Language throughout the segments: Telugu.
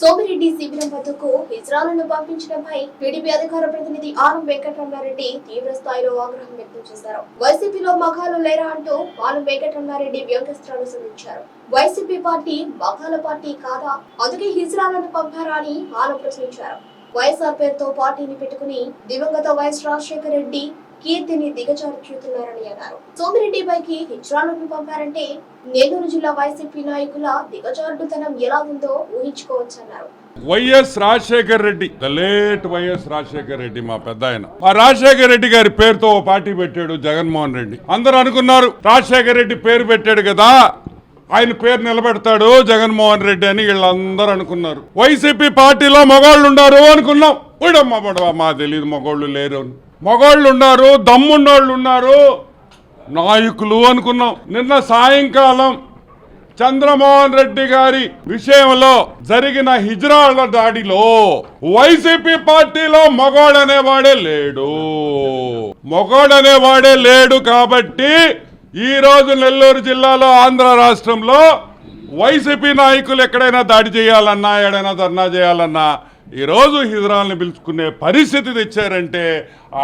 సోమిరెడ్డి శిబిరం వద్దకు ఇజ్రాయల్ను పంపించడంపై టీడీపీ అధికార ప్రతినిధి ఆనం వెంకటరమణారెడ్డి తీవ్ర స్థాయిలో ఆగ్రహం వ్యక్తం చేశారు. వైసీపీలో మగాలు లేరా అంటూ ఆనం వెంకటరమణారెడ్డి వ్యంగ్యస్త్రాలు సంధించారు వైసీపీ పార్టీ మగాల పార్టీ కాదా? అందుకే హిజ్రాలను పంపారా అని ఆనం ప్రశ్నించారు. వైఎస్ఆర్ పేరుతో పార్టీని పెట్టుకుని దివంగత వైఎస్ రాజశేఖర రెడ్డి కీర్తిని దిగజారుచుతున్నారని అన్నారు. సోమిరెడ్డి పైకి హిజ్రాలను పంపారంటే నెల్లూరు జిల్లా వైసీపీ నాయకుల దిగజారుడుతనం ఎలా ఉందో ఊహించుకోవచ్చన్నారు. YS Rajasekhar Reddy the late YS Rajasekhar Reddy మా పెద్ద ఆయన ఆ రాజశేఖర్ రెడ్డి గారి పేరుతో ఓ పార్టీ పెట్టాడు జగన్మోహన్ రెడ్డి. అందరూ అనుకున్నారు రాజశేఖర్ రెడ్డి పేరు పెట్టాడు కదా ఆయన పేరు నిలబెడతాడు జగన్మోహన్ రెడ్డి అని వీళ్ళందరూ అనుకున్నారు. వైసీపీ పార్టీలో మగవాళ్ళు ఉన్నారు అనుకున్నాం. ఉడమ్మ పడవ మా తెలియదు మగవాళ్ళు లేరు అని. మగవాళ్ళు ఉన్నారు దమ్మున్నోళ్ళు ఉన్నారు నాయకులు అనుకున్నాం. నిన్న సాయంకాలం చంద్రమోహన్ రెడ్డి గారి విషయంలో జరిగిన హిజ్రాల దాడిలో వైసీపీ పార్టీలో మగోడనేవాడే లేడు. మగోడనేవాడే లేడు కాబట్టి ఈ రోజు నెల్లూరు జిల్లాలో ఆంధ్ర రాష్ట్రంలో వైసీపీ నాయకులు ఎక్కడైనా దాడి చేయాలన్నా ఎక్కడైనా ధర్నా చేయాలన్నా ఈరోజు హిజ్రాల్ని పిలుచుకునే పరిస్థితి తెచ్చారంటే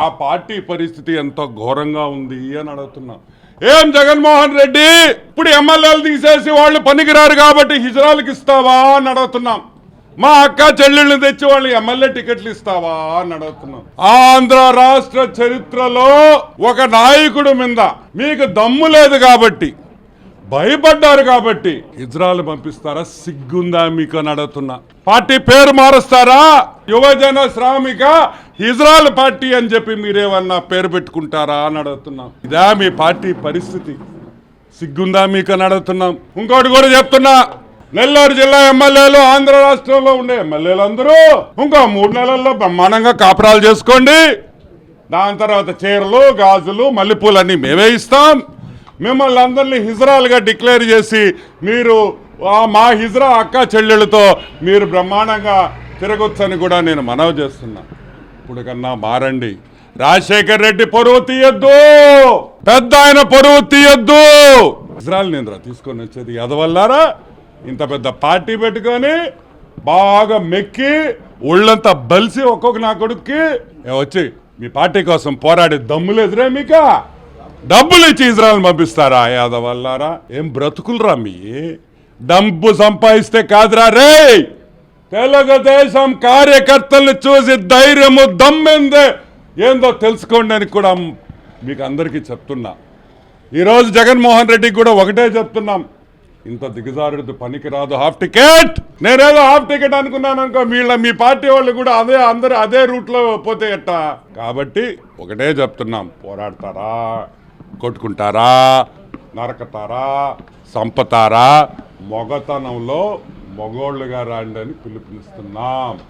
ఆ పార్టీ పరిస్థితి ఎంత ఘోరంగా ఉంది అని అడుగుతున్నాం. ఏం జగన్మోహన్ రెడ్డి? ఇప్పుడు ఎమ్మెల్యేలు తీసేసి వాళ్ళు పనికిరారు కాబట్టి హిజ్రాలకు ఇస్తావా అని అడుగుతున్నాం. మా అక్క చెల్లెళ్ళని తెచ్చి వాళ్ళు ఎమ్మెల్యే టికెట్లు ఇస్తావా అని అడుగుతున్నాం. ఆంధ్ర రాష్ట్ర చరిత్రలో ఒక నాయకుడు మీద మీకు దమ్ము లేదు కాబట్టి భయపడ్డారు కాబట్టి ఇజ్రాయల్ పంపిస్తారా? సిగ్గుందా మీకు నడుతున్నా పార్టీ పేరు మారుస్తారా? యువజన శ్రామిక ఇజ్రాయల్ పార్టీ అని చెప్పి మీరేమన్నా పేరు పెట్టుకుంటారా అని అడుగుతున్నాం. ఇదా మీ పార్టీ పరిస్థితి. సిగ్గుందా మీకు అని అడుగుతున్నాం. ఇంకోటి కూడా చెప్తున్నా. నెల్లూరు జిల్లా ఎమ్మెల్యేలు ఆంధ్ర రాష్ట్రంలో ఉండే ఎమ్మెల్యేలు అందరూ ఇంకో మూడు నెలల్లో బ్రహ్మాండంగా కాపురాలు చేసుకోండి. దాని తర్వాత చీరలు గాజులు మల్లెపూలన్నీ మేమే ఇస్తాం. మిమ్మల్ని అందరినీ హిజ్రాలుగా డిక్లేర్ చేసి మీరు మా హిజ్రా అక్క చెల్లెళ్ళతో మీరు బ్రహ్మాండంగా తిరగొచ్చని కూడా నేను మనవి చేస్తున్నా. ఇప్పుడు కన్నా మారండి. రాజశేఖర్ రెడ్డి పొరువు తీయొద్దు! పెద్ద ఆయన పొరువు తీయొద్దు! ఇజ్రాయల్ నింద్ర తీసుకొని వచ్చేది ఎదవల్లారా ఇంత పెద్ద పార్టీ పెట్టుకొని బాగా మెక్కి ఒళ్ళంతా బలిసి ఒక్కొక్క నా కొడుక్కి వచ్చి మీ పార్టీ కోసం పోరాడే దమ్ములు ఎదురే మీకా? డబ్బులు ఇచ్చి ఇజ్రాయల్ పంపిస్తారా యాదవల్లారా? ఏం బ్రతుకులరా మీ? డబ్బు సంపాదిస్తే కాదురా రే తెలుగుదేశం కార్యకర్తల్ని చూసి ధైర్యము దమ్మిందే. ఏందో తెలుసుకోండి అని కూడా మీకు అందరికీ చెప్తున్నా. ఈరోజు జగన్మోహన్ రెడ్డికి కూడా ఒకటే చెప్తున్నాం. ఇంత దిగజారుడు పనికి రాదు హాఫ్ టికెట్! నేనేదో హాఫ్ టికెట్ అనుకున్నాను అనుకో వీళ్ళ మీ పార్టీ వాళ్ళు కూడా అదే అందరూ అదే రూట్లో పోతే ఎట్టా? కాబట్టి ఒకటే చెప్తున్నాం పోరాడతారా? కొట్టుకుంటారా? నరకతారా? సంపతారా? మొగతనంలో మగోళ్ళుగా రాండి అని పిలుపునిస్తున్నాం.